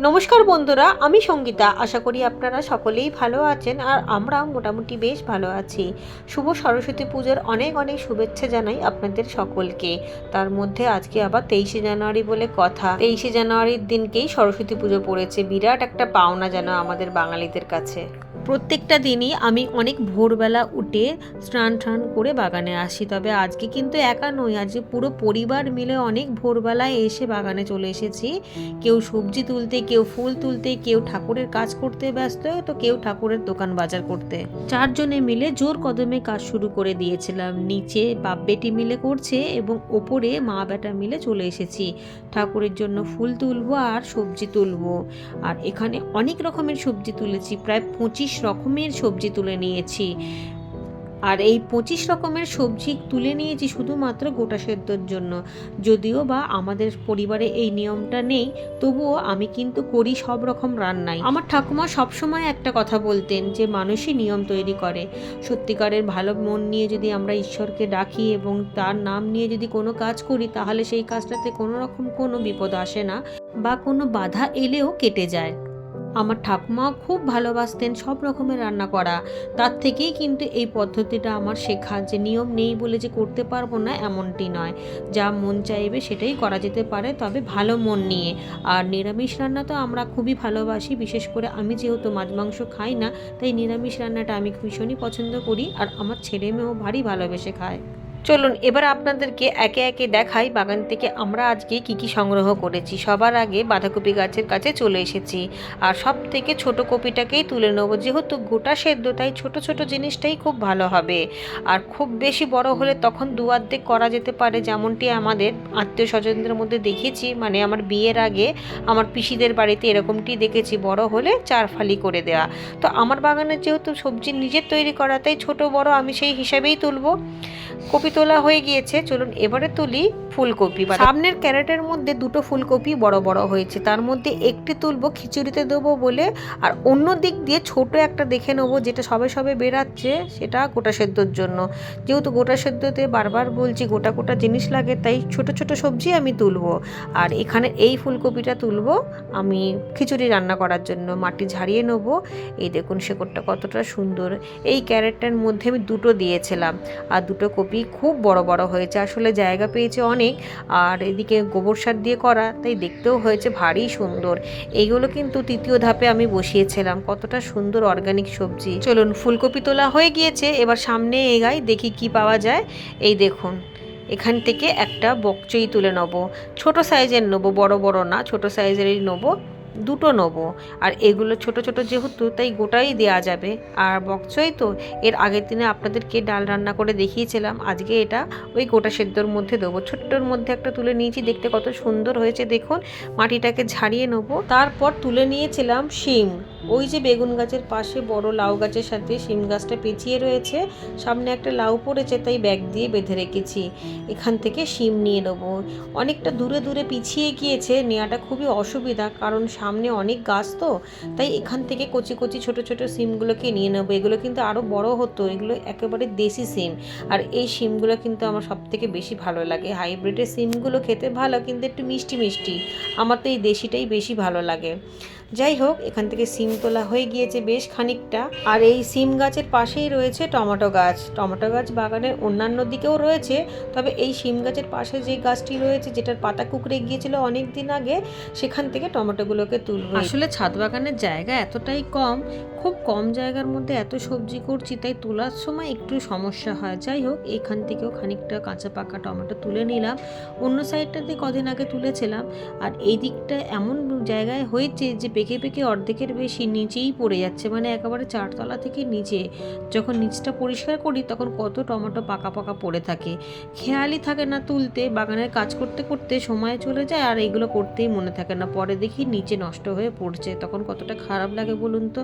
নমস্কার বন্ধুরা, আমি সঙ্গীতা। আশা করি আপনারা সকলেই ভালো আছেন আর আমরা মোটামুটি বেশ ভালো আছি। শুভ সরস্বতী পুজোর অনেক অনেক শুভেচ্ছা জানাই আপনাদের সকলকে। তার মধ্যে আজকে আবার তেইশে জানুয়ারি বলে কথা। তেইশে জানুয়ারির দিনকেই সরস্বতী পুজো পড়েছে। বিরাট একটা পাওনা যেন আমাদের বাঙালিদের কাছে। প্রত্যেকটা দিনই আমি অনেক ভোরবেলা উঠে স্নান টান করে বাগানে আসি। তবে আজকে কিন্তু একা নই, আজকে পুরো পরিবার মিলে অনেক ভোরবেলায় এসে বাগানে চলে এসেছি। কেউ সবজি তুলতে, কেউ ফুল তুলতে, কেউ ঠাকুরের কাজ করতে ব্যস্ত, তো কেউ ঠাকুরের দোকান বাজার করতে। চারজনে মিলে জোর কদমে কাজ শুরু করে দিয়েছিলাম। নিচে বাপ বেটি মিলে করছে এবং ওপরে মা বেটা মিলে চলে এসেছি। ঠাকুরের জন্য ফুল তুলবো আর সবজি তুলবো। আর এখানে অনেক রকমের সবজি তুলেছি, প্রায় পঁচিশ রকমের সবজি তুলে নিয়েছি। আর এই পঁচিশ রকমের সবজি তুলে নিয়েছি শুধুমাত্র গোটা সেদ্ধর জন্য। যদিও বা আমাদের পরিবারে এই নিয়মটা নেই, তবুও আমি কিন্তু করি সব রকম রান্নাই। আমার ঠাকুমা সবসময় একটা কথা বলতেন যে, মানুষই নিয়ম তৈরি করে। সত্যিকারের ভালো মন নিয়ে যদি আমরা ঈশ্বরকে ডাকি এবং তার নাম নিয়ে যদি কোনো কাজ করি, তাহলে সেই কাজটাতে কোনো রকম কোনো বিপদ আসে না বা কোনো বাধা এলেও কেটে যায়। আমার ঠাকুমা খুব ভালোবাসতেন সব রকমের রান্না করা। তার থেকেই কিন্তু এই পদ্ধতিটা আমার শেখা যে নিয়ম নেই বলে যে করতে পারব না এমনটি নয়। যা মন চাইবে সেটাই করা যেতে পারে, তবে ভালো মন নিয়ে। আর নিরামিষ রান্না তো আমরা খুবই ভালোবাসি, বিশেষ করে আমি যেহেতু মাছ মাংস খাই না, তাই নিরামিষ রান্নাটা আমি ভীষণই পছন্দ করি। আর আমার ছেলে মেয়েও ভারী ভালোবেসে খায়। চলুন, এবার আপনাদেরকে একে একে দেখাই বাগান থেকে আমরা আজকে কি কি সংগ্রহ করেছি। সবার আগে বাঁধাকপি গাছের কাছে চলে এসেছি। আর সব থেকে ছোট কপিটাকেই তুলে নেব। যেহেতু গোটা সেদ্ধ, তাই ছোট ছোট জিনিসটাই খুব ভালো হবে। আর খুব বেশি বড় হলে তখন দু অর্ধেক করা যেতে পারে, যেমনটি আমাদের আত্মীয় স্বজনদের মধ্যে দেখেছি। মানে আমার বিয়ের আগে আমার পিসিদের বাড়িতে এরকমটি দেখেছি, বড় হলে চার ফালি করে দেওয়া তো আমার বাগানের যেহেতু সবজি নিজের তৈরি করা, তাই ছোট বড় আমি সেই হিসাবেই তুলবো। কপি তোলা হয়ে গিয়েছে চলুন এবারে তুলি। ফুলকপি সামনের ক্যারেটের মধ্যে দুটো ফুলকপি বড় বড় হয়েছে। তার মধ্যে একটি তুলবো, খিচুড়িতে দেবো বলে, আর অন্য দিক দিয়ে ছোট একটা দেখে নেব যেটা সবে সবে বেরাচ্ছে, সেটা গোটা সেদ্ধর জন্য। যেহেতু গোটা সেদ্ধতে বারবার বলছি গোটা গোটা জিনিস লাগে, তাই ছোট ছোট সবজি আমি তুলবো। আর এখানে এই ফুলকপিটা তুলবো আমি খিচুড়ি রান্না করার জন্য। মাটি ঝাড়িয়ে নেব। এই দেখুন শেকড়টা কতটা সুন্দর। এই ক্যারেটটার মধ্যে আমি দুটো দিয়েছিলাম। আর দুটো কপি খুব বড় বড় হয়েছে। আসলে জায়গা পেয়েছে অনেক। আর এদিকে গোবর সার দিয়ে করা, তাই দেখতেও হয়েছে ভারী সুন্দর। এইগুলো কিন্তু তৃতীয় ধাপে আমি বসিয়েছিলাম, কতটা সুন্দর অর্গানিক সবজি। চলুন, ফুলকপি তোলা হয়ে গিয়েছে, এবার সামনে এগাই, দেখি কি পাওয়া যায়। এই দেখুন, এখান থেকে একটা বকচই তুলে নেব। ছোট সাইজের নেব, বড় বড় না, ছোট সাইজেরই নেব। দুটো নেব। আর এগুলো ছোট ছোট যেহেতু, তাই গোটাই দেওয়া যাবে। আর বকচই তো, এর আগের দিনে আপনাদেরকে ডাল রান্না করে দেখিয়েছিলাম। আজকে এটা ওই গোটা সেদ্ধর মধ্যে দেবো। ছোট্টর মধ্যে একটা তুলে নিয়েছি, দেখতে কত সুন্দর হয়েছে। দেখুন, মাটিটাকে ঝাড়িয়ে নেব। তারপর তুলে নিয়েছিলাম শিম। ওই যে বেগুন গাছের পাশে বড় লাউ গাছের সাথে শিম গাছটা পেঁচিয়ে রয়েছে, সামনে একটা লাউ পড়েছে, তাই ব্যাগ দিয়ে বেঁধে রেখেছি। এখান থেকে শিম নিয়ে নেব। অনেকটা দূরে দূরে পিছিয়ে গিয়েছে, নেওয়াটা খুবই অসুবিধা, কারণ সামনে অনেক গাছ তো, তাই এখান থেকে কচি কচি ছোট ছোট সিমগুলোকে নিয়ে নেব। এগুলো কিন্তু আরও বড় হতো, এগুলো একেবারে দেশি সিম আর এই সিমগুলো কিন্তু আমার সব থেকে বেশি ভালো লাগে। হাইব্রিডের সিমগুলো খেতে ভালো, কিন্তু একটু মিষ্টি মিষ্টি। আমার তো এই দেশিটাই বেশি ভালো লাগে। যাই হোক, এখান থেকে সিম তোলা হয়ে গিয়েছে বেশ খানিকটা। আর এই সিম গাছের পাশেই রয়েছে টমেটো গাছ। টমেটো গাছ বাগানের অন্যান্য দিকেও রয়েছে, তবে এই সিম গাছের পাশে যে গাছটি রয়েছে, যেটার পাতা কুকড়ে গিয়েছিল অনেক দিন আগে, সেখান থেকে টমেটোগুলোকে তুলবো। আসলে ছাদ বাগানের জায়গা এতটাই কম, খুব কম জায়গার মধ্যে এত সবজি করছি, তাই তোলার সময় একটু সমস্যা হয়। যাই হোক, এখান থেকেও খানিকটা কাঁচা পাকা টমেটো তুলে নিলাম। অন্য সাইডটাতে কদিন আগে তুলেছিলাম। আর এই দিকটা এমন জায়গায় হয়েছে যে পেকে পেকে অর্ধেকের বেশি নিচেই পড়ে যাচ্ছে মানে একেবারে চারতলা থেকে নিচে। যখন নিচটা পরিষ্কার করি, তখন কত টমেটো পাকা পাকা পড়ে থাকে। খেয়ালই থাকে না তুলতে, বাগানের কাজ করতে করতে সময় চলে যায় আর এগুলো করতেই মনে থাকে না। পরে দেখি নিচে নষ্ট হয়ে পড়ছে, তখন কতটা খারাপ লাগে বলুন তো?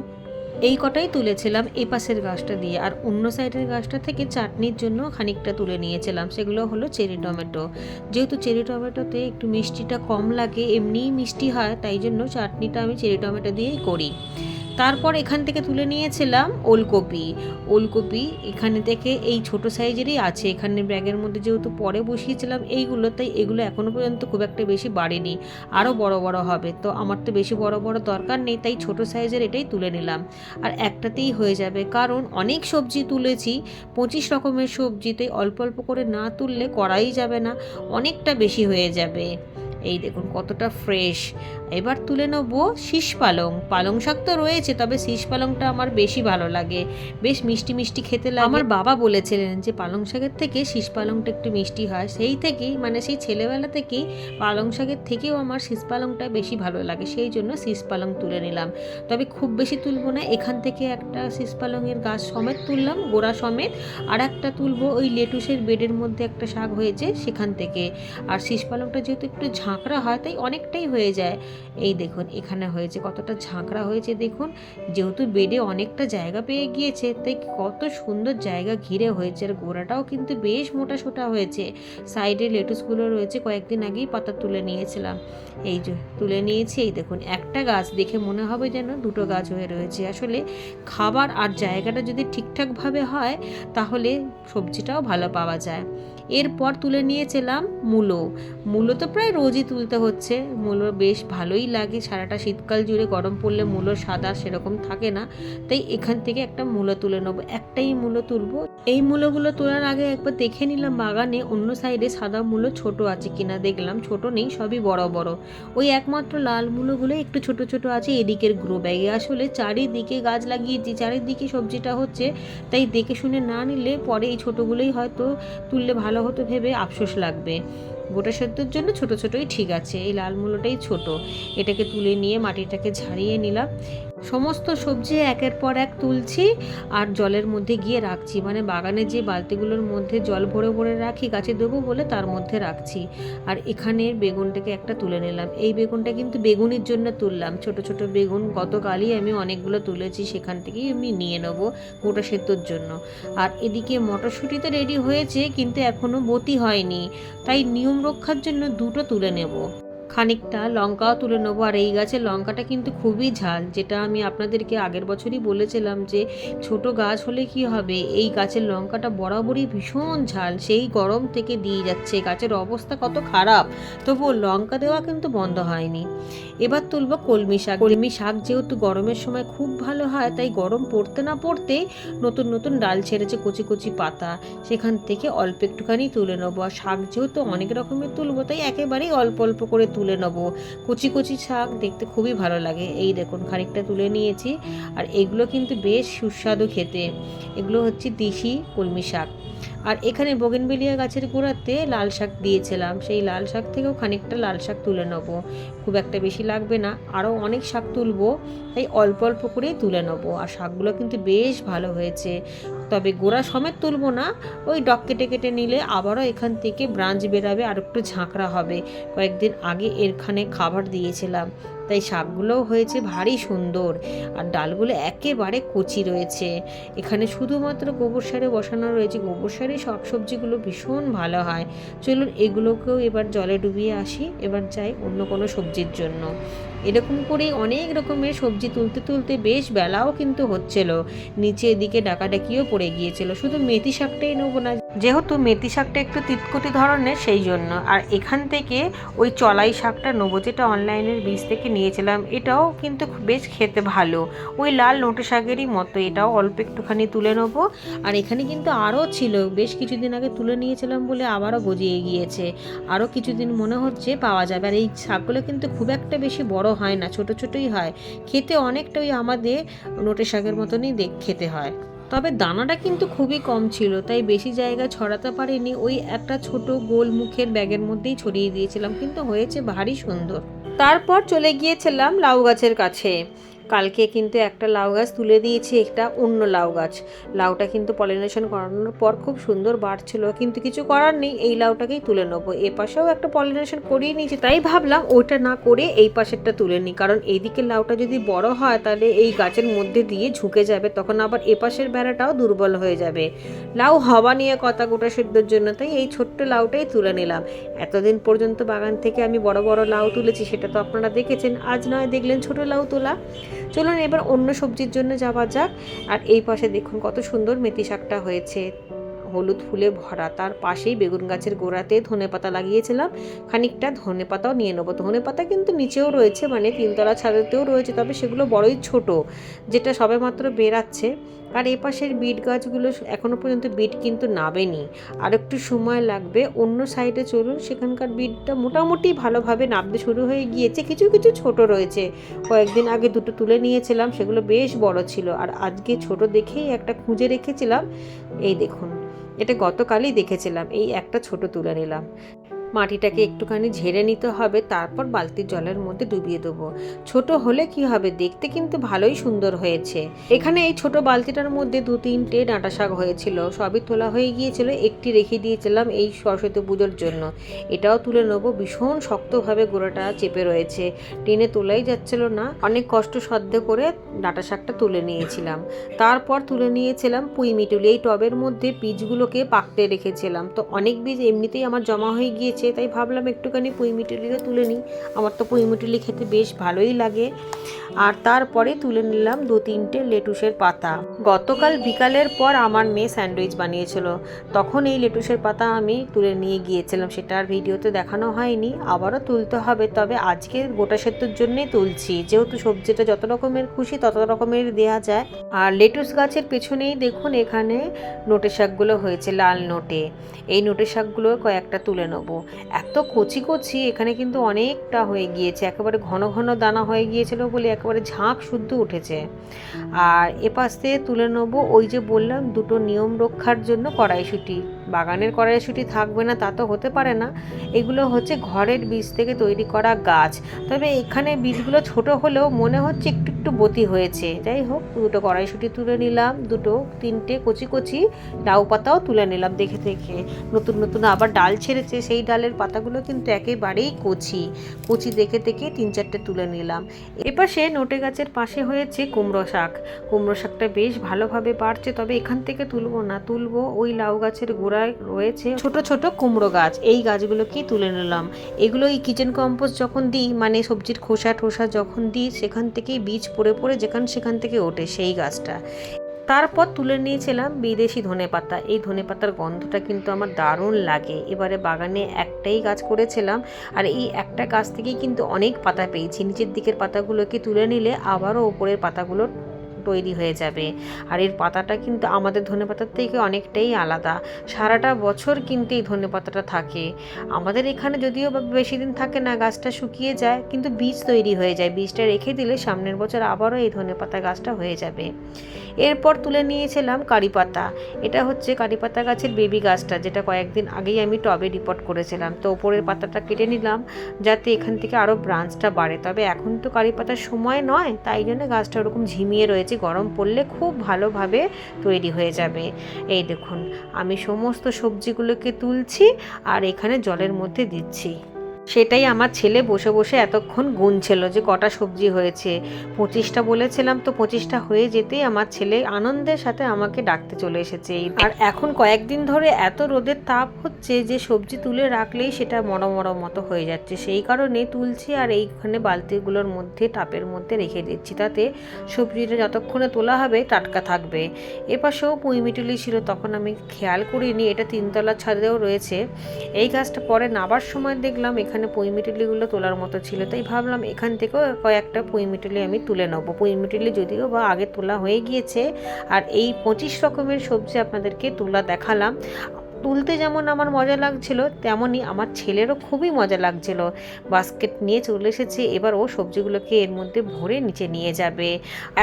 এই কটাই তুলেছিলাম এই পাশের গাছটা দিয়ে, আর অন্য সাইডের গাছটা থেকে চাটনির জন্য খানিকটা তুলে নিয়েছিলাম। সেগুলো হলো চেরি টমেটো। যেহেতু চেরি টমেটোতে একটু মিষ্টিটা কম লাগে, এমনিই মিষ্টি হয়, তাই জন্য চাটনিটা আমি চেরি টমেটো দিয়েই করি। তারপর এখান থেকে তুলে নিয়েছিলাম ওলকপি। ওলকপি এখানে থেকে এই ছোট সাইজেরই আছে। এখানে ব্যাগের মধ্যে যেহেতু পরে বসিয়েছিলাম এইগুলো, তাই এগুলো এখনও পর্যন্ত খুব একটা বেশি বাড়েনি। আরও বড় বড় হবে। তো আমার তো বেশি বড় বড় দরকার নেই, তাই ছোট সাইজের এটাই তুলে নিলাম। আর একটাতেই হয়ে যাবে, কারণ অনেক সবজি তুলেছি। পঁচিশ রকমের সবজিতে অল্প অল্প করে না তুললে করাই যাবে না, অনেকটা বেশি হয়ে যাবে। এই দেখুন কতটা ফ্রেশ এবার তুলে নেব শীষ পালং। পালং শাক তো রয়েছে, তবে শীষ পালংটা আমার বেশি ভালো লাগে। বেশ মিষ্টি মিষ্টি খেতে লাগে। আমার বাবা বলেছিলেন যে, পালং শাকের থেকে শীষ পালংটা একটু মিষ্টি হয়। সেই থেকেই মানে সেই ছেলেবেলা থেকেই পালং শাকের থেকেও আমার শীষ পালংটা বেশি ভালো লাগে। সেই জন্য শীষ পালং তুলে নিলাম। তবে খুব বেশি তুলবো না, এখান থেকে একটা শীষ পালংয়ের গাছ সমেত তুললাম, গোড়া সমেত। আর একটা তুলবো ওই লেটুসের বেডের মধ্যে একটা শাক হয়েছে সেখান থেকে। আর শীষ পালংটা যেহেতু একটু ঝাঁকড়া হয়, তাই অনেকটাই হয়ে যায়। এই দেখুন, এখানে হয়েছে কতটা ঝাঁকড়া হয়েছে, দেখুন। যেহেতু বেডে অনেকটা জায়গা পেয়ে গিয়েছে, তাই কত সুন্দর জায়গা ঘিরে হয়েছে। আর গোড়াটাও কিন্তু বেশ মোটা সোটা হয়েছে। সাইডে লেটুসগুলো রয়েছে, কয়েকদিন আগেই পাতা তুলে নিয়েছিলাম। এই যে, তুলে নিয়েছি, এই দেখুন, একটা গাছ দেখে মনে হবে যেন দুটো গাছ হয়ে রয়েছে। আসলে খাবার আর জায়গাটা যদি ঠিকঠাকভাবে হয়, তাহলে সবজিটাও ভালো পাওয়া যায়। এরপর তুলে নিয়েছিলাম মূলো। মূলো তো প্রায় রোজই তুলতে হচ্ছে। মূলো বেশ ভালোই লাগে। সারাটা শীতকাল জুড়ে গরম পড়লে মূলো সাদা সেরকম থাকে না। তাই এখান থেকে একটা মূলো তুলে নেব। একটাই মূলো তুলবো। এই মূলোগুলো তোলার আগে একবার দেখে নিলাম বাগানে অন্য সাইডে সাদা মূলো ছোট আছে কিনা। দেখলাম ছোট নেই, সবই বড় বড়। ওই একমাত্র লাল মূলোগুলো একটু ছোট ছোট আছে, এদিকের গ্রো ব্যাগে। আসলে চারিদিকে গাছ লাগিয়েছি, চারিদিকে সবজিটা হচ্ছে। তাই দেখে শুনে না নিলে পরে এই ছোটোগুলোই হয়তো তুললে ভালো হতো ভেবে আফসোস লাগবে। গোটা সেদ্ধর জন্য ছোট ছোটই ঠিক আছে, এই লাল মূলোটাই ছোট। এটাকে তুলে নিয়ে মাটিটাকে ঝাড়িয়ে নিলাম। সমস্ত সবজি একের পর এক তুলছি আর জলের মধ্যে গিয়ে রাখছি। মানে বাগানে যে বালতিগুলোর মধ্যে জল ভরে ভরে রাখি, গাছে দেবো বলে তার মধ্যে রাখছি। আর এখানে বেগুনটাকে একটা তুলে নিলাম। এই বেগুনটা কিন্তু বেগুনের জন্য তুললাম। ছোট ছোট বেগুন গতকালই আমি অনেকগুলো তুলেছি। সেখান থেকেই আমি নিয়ে নেব গোটা সেদ্ধর জন্য। আর এদিকে মটরশুঁটি তো রেডি হয়েছে, কিন্তু এখনও বতি হয়নি। তাই নিয়ম রক্ষার জন্য দুটো তুলে নেব। খানিকটা লঙ্কাও তুলে নেব। আর এই গাছের লঙ্কাটা কিন্তু খুবই ঝাল, যেটা আমি আপনাদেরকে আগের বছরই বলেছিলাম যে ছোট গাছ হলে কি হবে? এই গাছের লঙ্কাটা বরাবরই ভীষণ ঝাল, সেই গরম থেকে দিয়ে যাচ্ছে। গাছের অবস্থা কত খারাপ, তবুও লঙ্কা দেওয়া কিন্তু বন্ধ হয়নি। এবার তুলবো কলমি শাক। কলমি শাক যেহেতু গরমের সময় খুব ভালো হয়, তাই গরম পড়তে না পড়তেই নতুন নতুন ডাল ছেড়েছে কচি কচি পাতা। সেখান থেকে অল্প একটুখানি তুলে নেব। আর শাক যেহেতু অনেক রকমের তুলবো, তাই একেবারেই অল্প অল্প করে তুলে নেব। কুচি কুচি শাক দেখতে খুবই ভালো লাগে। এই দেখুন, খানিকটা তুলে নিয়েছি। আর এগুলো কিন্তু বেশ সুস্বাদু খেতে। এগুলো হচ্ছে দেশি কলমি শাক। আর এখানে বগেনবেলিয়া গাছের গোড়াতে লাল শাক দিয়েছিলাম। সেই লাল শাক থেকেও খানিকটা লাল শাক তুলে নেব। খুব একটা বেশি লাগবে না আরও অনেক শাক তুলবো, তাই অল্প অল্প করেই তুলে নেব। আর শাকগুলো কিন্তু বেশ ভালো হয়েছে। তবে গোড়া সমেত তুলবো না, ওই ডক কেটে কেটে নিলে আবারও এখান থেকে ব্রাঞ্চ বেরাবে আর একটু ঝাঁকড়া হবে। কয়েকদিন আগে এরখানে খাবার দিয়েছিলাম। তাই শাকগুলোও হয়েছে ভারী সুন্দর আর ডালগুলো একেবারে কচি রয়েছে। এখানে শুধুমাত্র গোবর সারে বসানো রয়েছে। গোবর সারে সব সবজিগুলো ভীষণ ভালো হয়। চলুন এগুলোকেও এবার জলে ডুবিয়ে আসি। এবার যাই অন্য কোনো সবজির জন্য। এরকম করে অনেক রকমের সবজি তুলতে তুলতে বেশ বেলাও কিন্তু হচ্ছিল। নিচে এদিকে ডাকাডাকিও পড়ে গিয়েছিল। শুধু মেথি শাকটাই নেব না যেহেতু মেথি শাকটা একটু তিতকুটি ধরনের, সেই জন্য। আর এখান থেকে ওই চলাই শাকটা নেব, যেটা অনলাইনের বীজ থেকে নিয়েছিলাম, এটাও কিন্তু বেশ খেতে ভালো। ওই লাল নোটে শাকেরই মতো, এটাও অল্প একটুখানি তুলে নেব। আর এখানে কিন্তু আরও ছিল, বেশ কিছুদিন আগে তুলে নিয়েছিলাম বলে আবারও গজিয়ে গিয়েছে। আরও কিছুদিন মনে হচ্ছে পাওয়া যাবে। আর এই শাকগুলো কিন্তু খুব একটা বেশি বড় হয় না, ছোট ছোটই হয়। খেতে অনেকটা ওই আমাদের নোটে শাকের মতনই দেখ, খেতে হয়। তবে দানাটা কিন্তু খুবই কম ছিল, তাই বেশি জায়গা ছড়াতে পারিনি। ওই একটা ছোট গোল মুখের ব্যাগের মধ্যেই ছড়িয়ে দিয়েছিলাম, কিন্তু হয়েছে ভারী সুন্দর। তারপর চলে গিয়েছিলাম লাউ গাছের কাছে। কালকে কিন্তু একটা লাউ গাছ তুলে দিয়েছি, একটা অন্য লাউ গাছ। লাউটা কিন্তু পলিনেশন করানোর পর খুব সুন্দর বাড়ছিল, কিন্তু কিছু করার নেই, এই লাউটাকেই তুলে নেব। এ পাশেও একটা পলিনেশন করিয়ে নিয়েছি, তাই ভাবলাম ওইটা না করে এই পাশেরটা তুলে নিই, কারণ এইদিকে লাউটা যদি বড় হয় তাহলে এই গাছের মধ্যে দিয়ে ঝুঁকে যাবে, তখন আবার এ পাশের বেড়াটাও দুর্বল হয়ে যাবে। লাউ হওয়া নিয়ে কথা গোটা সিদ্ধর জন্য, তাই এই ছোট্ট লাউটাই তুলে নিলাম। এতদিন পর্যন্ত বাগান থেকে আমি বড় বড় লাউ তুলেছি, সেটা তো আপনারা দেখেছেন, আজ নয় দেখলেন ছোট লাউ তোলা। চলুন এবার অন্য সবজির জন্য যাওয়া যাক। আর এই পাশে দেখুন কত সুন্দর মেথি শাকটা হয়েছে। হলুদ ফুলে ভরা। তার পাশেই বেগুন গাছের গোড়াতে ধনে পাতা লাগিয়েছিলাম। খানিকটা ধনে পাতাও নিয়ে নেব। ধনে পাতা কিন্তু নিচেও রয়েছে মানে তিনতলা ছাদেতেও রয়েছে, তবে সেগুলো বড়ই ছোট, যেটা সবে মাত্র বেরাচ্ছে আর এ পাশের বিট গাছগুলো এখনও পর্যন্ত বিট কিন্তু নাবেনি আর একটু সময় লাগবে, অন্য সাইডে চলুন। সেখানকার বিটটা মোটামুটি ভালোভাবে নাবতে শুরু হয়ে গিয়েছে। কিছু কিছু ছোট রয়েছে। কয়েকদিন আগে দুটো তুলে নিয়েছিলাম, সেগুলো বেশ বড় ছিল। আর আজকে ছোট দেখেই একটা খুঁজে রেখেছিলাম। এই দেখুন। এটা গতকালই দেখেছিলাম এই একটা ছোট তুলে নিলাম। মাটিটাকে একটুখানি ঝেড়ে নিতে হবে, তারপর বালতির জলের মধ্যে ডুবিয়ে দেবো। ছোট হলে কি হবে? দেখতে কিন্তু ভালোই সুন্দর হয়েছে। এখানে এই ছোট বালতিটার মধ্যে দু তিনটে ডাঁটা শাক হয়েছিল। সবই তোলা হয়ে গিয়েছিল। একটি রেখে দিয়েছিলাম এই সরস্বতী পুজোর জন্য। এটাও তুলে নেব। ভীষণ শক্তভাবে গোড়াটা চেপে রয়েছে। টেনে তোলাই যাচ্ছিল না। অনেক কষ্ট সাধ্য করে ডাঁটা শাকটা তুলে নিয়েছিলাম। তারপর তুলে নিয়েছিলাম পুঁই মিটুলি। এই টবের মধ্যে বীজগুলোকে পাকতে রেখেছিলাম। তো অনেক বীজ এমনিতেই আমার জমা হয়ে গিয়েছে তাই ভাবলাম একটুখানি পুঁই মিটুলিটা তুলে নিই। আমার তো পুঁই মিটুলি খেতে বেশ ভালোই লাগে। আর তারপরে তুলে নিলাম দু তিনটে লেটুসের পাতা। গতকাল বিকালের পর আমার মেয়ে স্যান্ডউইচ বানিয়েছিল। তখন এই লেটুসের পাতা আমি তুলে নিয়ে গিয়েছিলাম। সেটা আর ভিডিওতে দেখানো হয়নি, আবারও তুলতে হবে। তবে আজকে গোটা সেদ্ধর জন্যই তুলছি। যেহেতু সবজিটা যত রকমের খুশি তত রকমের দেয়া যায়। আর লেটুস গাছের পেছনেই দেখুন এখানে নোটে শাকগুলো হয়েছে, লাল নোটে। এই নোটে শাকগুলো কয়েকটা তুলে নেব। এত কচি কচি এখানে কিন্তু অনেকটা হয়ে গিয়েছে। একেবারে ঘন ঘন দানা হয়ে গিয়েছিল বলে একেবারে ঝাঁক শুদ্ধ উঠেছে। আর এপাশ থেকে তুলে নেব ওই যে বললাম দুটো নিয়ম রক্ষার জন্য কড়াইশুঁটি। বাগানের কড়াইশুঁটি থাকবে না, তা তো হতে পারে না। এগুলো হচ্ছে ঘরের বীজ থেকে তৈরি করা গাছ। তবে এখানে বীজগুলো ছোট হলেও মনে হচ্ছে একটু একটু বতি হয়েছে। যাই হোক, দুটো কড়াইশুঁটি তুলে নিলাম, দুটো, তিনটে কচি কচি লাউ পাতাও তুলে নিলাম দেখে দেখে। নতুন নতুন আবার ডাল ছেড়েছে, সেই ডালের পাতাগুলো কিন্তু একেবারেই কচি। কচি দেখে দেখে তিন, চারটে তুলে নিলাম। এপাশে নোটে গাছের পাশে হয়েছে কুমড়ো শাক। কুমড়ো শাকটা বেশ ভালোভাবে বাড়ছে, তবে এখান থেকে তুলবো না। তুলবো ওই লাউ গাছের গোড়ায় রয়েছে ছোট ছোট কুমড়ো গাছ। এই গাছগুলোকেই তুলে নিলাম? এগুলো এই কিচেন কম্পোস্ট যখন দিই মানে সবজির খোসা টোসা যখন দিই, সেখান থেকেই বীজ পড়ে পড়ে যেখান সেখান থেকে ওঠে সেই গাছটা। তারপর তুলে নিয়েছিলাম বিদেশি ধনেপাতা এই ধনেপাতার গন্ধটা কিন্তু আমার দারুণ লাগে। এবারে বাগানে একটাই গাছ করেছিলাম আর এই একটা গাছ থেকেই কিন্তু অনেক পাতা পেয়েছি। নিচের দিকের পাতাগুলোকে তুলে নিলে আবারও ওপরের পাতাগুলো তৈরি হয়ে যাবে। আর এর পাতাটা কিন্তু আমাদের ধনেপাতার থেকে অনেকটাই আলাদা। সারাটা বছর কিন্তু এই ধনেপাতাটা থাকে। আমাদের এখানে যদিও বেশি দিন থাকে না, গাছটা শুকিয়ে যায়, কিন্তু বীজ তৈরি হয়ে যায়। বীজটা রেখে দিলে সামনের বছর আবারও এই ধনেপাতা গাছটা হয়ে যাবে। এরপর তুলে নিয়েছিলাম কারি পাতা। এটা হচ্ছে কারি পাতা গাছের বেবি গাছটা, যেটা কয়েকদিন আগেই আমি টবে রিপোর্ট করেছিলাম। তো ওপরের পাতাটা কেটে নিলাম, যাতে এখান থেকে আরও ব্রাঞ্চটা বাড়ে। তবে এখন তো কারি পাতার সময় নয়, তাই জন্য গাছটা ওরকম ঝিমিয়ে রয়েছে। গরম পড়লে খুব ভালোভাবে তৈরি হয়ে যাবে। এই দেখুন, আমি সমস্ত সবজিগুলোকে তুলছি আর এখানে জলের মধ্যে দিচ্ছি। সেটাই আমার ছেলে বসে বসে এতক্ষণ গুনছিল যে কটা সবজি হয়েছে। পঁচিশটা বলেছিলাম তো পঁচিশটা হয়ে যেতেই আমার ছেলে আনন্দের সাথে আমাকে ডাকতে চলে এসেছে। আর এখন কয়েকদিন ধরে এত রোদের তাপ হচ্ছে যে সবজি তুলে রাখলেই সেটা মরো মরো মতো হয়ে যাচ্ছে। সেই কারণে তুলছি আর এইখানে বালতিগুলোর মধ্যে, টাপের মধ্যে রেখে দিচ্ছি। তাতে সবজিটা যতক্ষণে তোলা হবে টাটকা থাকবে। এপাশেও পুঁইমিটুলি ছিল, তখন আমি খেয়াল করিনি। এটা তিনতলার ছাদেও রয়েছে। এই গাছটা পরে নাবার সময় দেখলাম এখানে পুঁইমিটুলিগুলো তোলার মতো ছিল। তাই ভাবলাম এখান থেকেও কয়েকটা পুঁইমিটুলি আমি তুলে নেব। পুঁইমিটুলি যদিও বা আগে তোলা হয়ে গিয়েছে, আর এই পঁচিশ রকমের সবজি আপনাদেরকে তোলা দেখালাম। তুলতে যেমন আমার মজা লাগছিল, তেমনই আমার ছেলেরও খুবই মজা লাগছিল। বাস্কেট নিয়ে চলে এসেছে, এবার ও সবজিগুলোকে এর মধ্যে ভরে নিচে নিয়ে যাবে।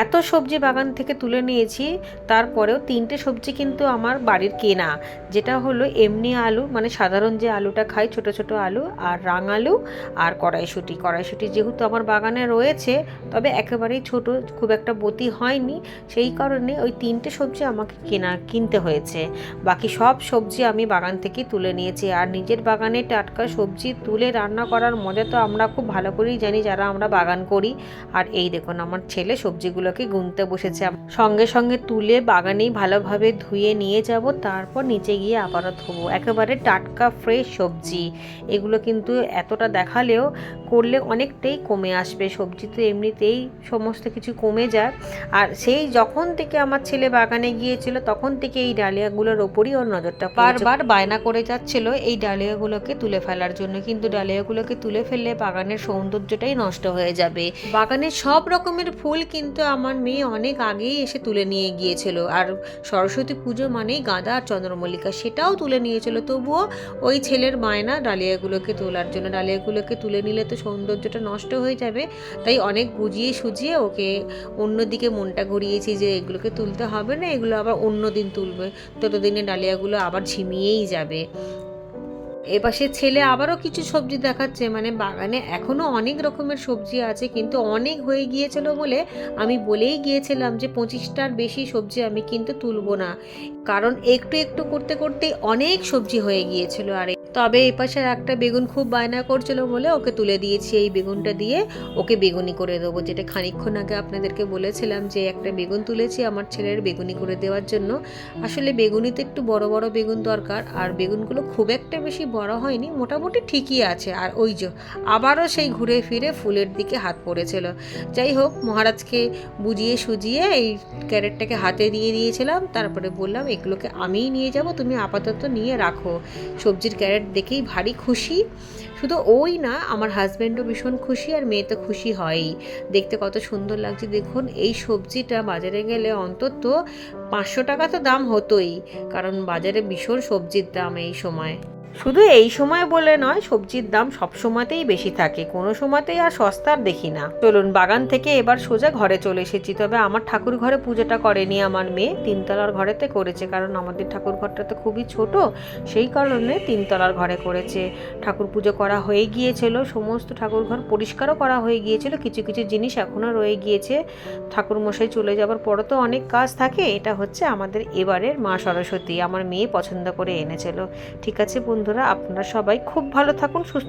এত সবজি বাগান থেকে তুলে নিয়েছি, তারপরেও তিনটে সবজি কিন্তু আমার বাড়ির কেনা। যেটা হলো এমনি আলু মানে সাধারণ যে আলুটা খাই, ছোট ছোট আলু আর রাং আলু আর কড়াইশুঁটি। কড়াইশুঁটি যেহেতু আমার বাগানে রয়েছে, তবে একেবারেই ছোট, খুব একটা বতি হয়নি। সেই কারণে ওই তিনটে সবজি আমাকে কেনা, কিনতে হয়েছে। বাকি সব সবজি আমি বাগান থেকে তুলে নিয়েছি। আর নিজের বাগানে টাটকা সবজি তুলে রান্না করার মজা তো আমরা খুব ভালো করেই জানি যারা আমরা বাগান করি। আর এই দেখুন, আমার ছেলে সবজিগুলোকে গুনতে বসেছে। সঙ্গে সঙ্গে তুলে বাগানেই ভালোভাবে ধুয়ে নিয়ে যাব, তারপর নিচে গিয়ে আবারও ধোবো। একেবারে টাটকা ফ্রেশ সবজি। এগুলো কিন্তু এতটা দেখালেও করলে অনেকটাই কমে আসবে। সবজি তো এমনিতেই সমস্ত কিছু কমে যায়। আর সেই যখন থেকে আমার ছেলে বাগানে গিয়েছিল, তখন থেকে এই ডালিয়াগুলোর ওপরই ওর নজরটা বারবার বায়না করে যাচ্ছিল এই ডালিয়াগুলোকে তুলে ফেলার জন্য। কিন্তু ডালিয়াগুলোকে তুলে ফেললে বাগানের সৌন্দর্যটাই নষ্ট হয়ে যাবে। বাগানের সব রকমের ফুল কিন্তু আমার মেয়ে অনেক আগেই এসে তুলে নিয়ে গিয়েছিল। আর সরস্বতী পুজো মানেই গাঁদা আর চন্দ্রমল্লিকা সেটাও তুলে নিয়েছিল। তবুও ওই ছেলের মায়না ডালিয়াগুলোকে তোলার জন্য, ডালিয়াগুলোকে তুলে নিলে তো সৌন্দর্যটা নষ্ট হয়ে যাবে। তাই অনেক বুঝিয়ে সুঝিয়ে ওকে অন্যদিকে মনটা ঘুরিয়েছি যে এগুলোকে তুলতে হবে না, এগুলো আবার অন্য দিন তুলবে। ততদিনে ডালিয়াগুলো আবার ঝিমিয়েই যাবে। এপাশে ছেলে আবারও কিছু সবজি দেখাচ্ছে। মানে বাগানে এখনও অনেক রকমের সবজি আছে, কিন্তু অনেক হয়ে গিয়েছিল বলে আমি বলেই গিয়েছিলাম যে পঁচিশটার বেশি সবজি আমি কিন্তু তুলব না। কারণ একটু একটু করতে করতে অনেক সবজি হয়ে গিয়েছিল। আর তবে এই পাশের একটা বেগুন খুব বায়না করছিল বলে ওকে তুলে দিয়েছি এই বেগুনটা দিয়ে। ওকে বেগুনি করে দেবো। যেটা খানিকক্ষণ আগে আপনাদেরকে বলেছিলাম যে একটা বেগুন তুলেছি আমার ছেলের বেগুনি করে দেওয়ার জন্য। আসলে বেগুনিতে একটু বড় বড় বেগুন দরকার আর বেগুনগুলো খুব একটা বেশি বড় হয়নি, মোটামুটি ঠিকই আছে। আর ওই যে আবারও সেই ঘুরে ফিরে ফুলের দিকে হাত পড়েছিল। যাই হোক, মহারাজকে বুঝিয়ে সুজিয়ে এই ক্যারেটটাকে হাতে দিয়ে দিয়েছিলাম। তারপরে বললাম, এগুলোকে আমিই নিয়ে যাব, তুমি আপাতত নিয়ে রাখো। সবজির ক্যারেট দেখেই ভারী খুশি। শুধু ওই না, আমার হাজব্যান্ডও ভীষণ খুশি আর মেয়ে তো খুশি হয়ই। দেখতে কত সুন্দর লাগছে, দেখুন, এই সবজিটা বাজারে গেলে অন্তত পাঁচশো টাকা তো দাম হতোই, কারণ বাজারে ভীষণ সবজির দাম এই সময়। শুধু এই সময় বলে নয়, সবজির দাম সব সময়তেই বেশি থাকে। কোনো সময়তেই আর সস্তার দেখি না। চলুন, বাগান থেকে এবার সোজা ঘরে চলে এসেছি। তবে আমার ঠাকুর ঘরে পুজোটা করেনি আমার মেয়ে। তিনতলার ঘরেতে করেছে, কারণ আমাদের ঠাকুর ঘরটা তো খুবই ছোট। সেই কারণে তিনতলার ঘরে করেছে। ঠাকুর পুজো করা হয়ে গিয়েছিল, সমস্ত ঠাকুর ঘর পরিষ্কারও করা হয়ে গিয়েছিল। কিছু কিছু জিনিস এখনও রয়ে গিয়েছে। ঠাকুর মশাই চলে যাবার পরও তো অনেক কাজ থাকে। এটা হচ্ছে আমাদের এবারের মা সরস্বতী। আমার মেয়ে পছন্দ করে এনেছিল। ঠিক আছে বন্ধুরা আপনারা সবাই খুব ভালো থাকুন সুস্থ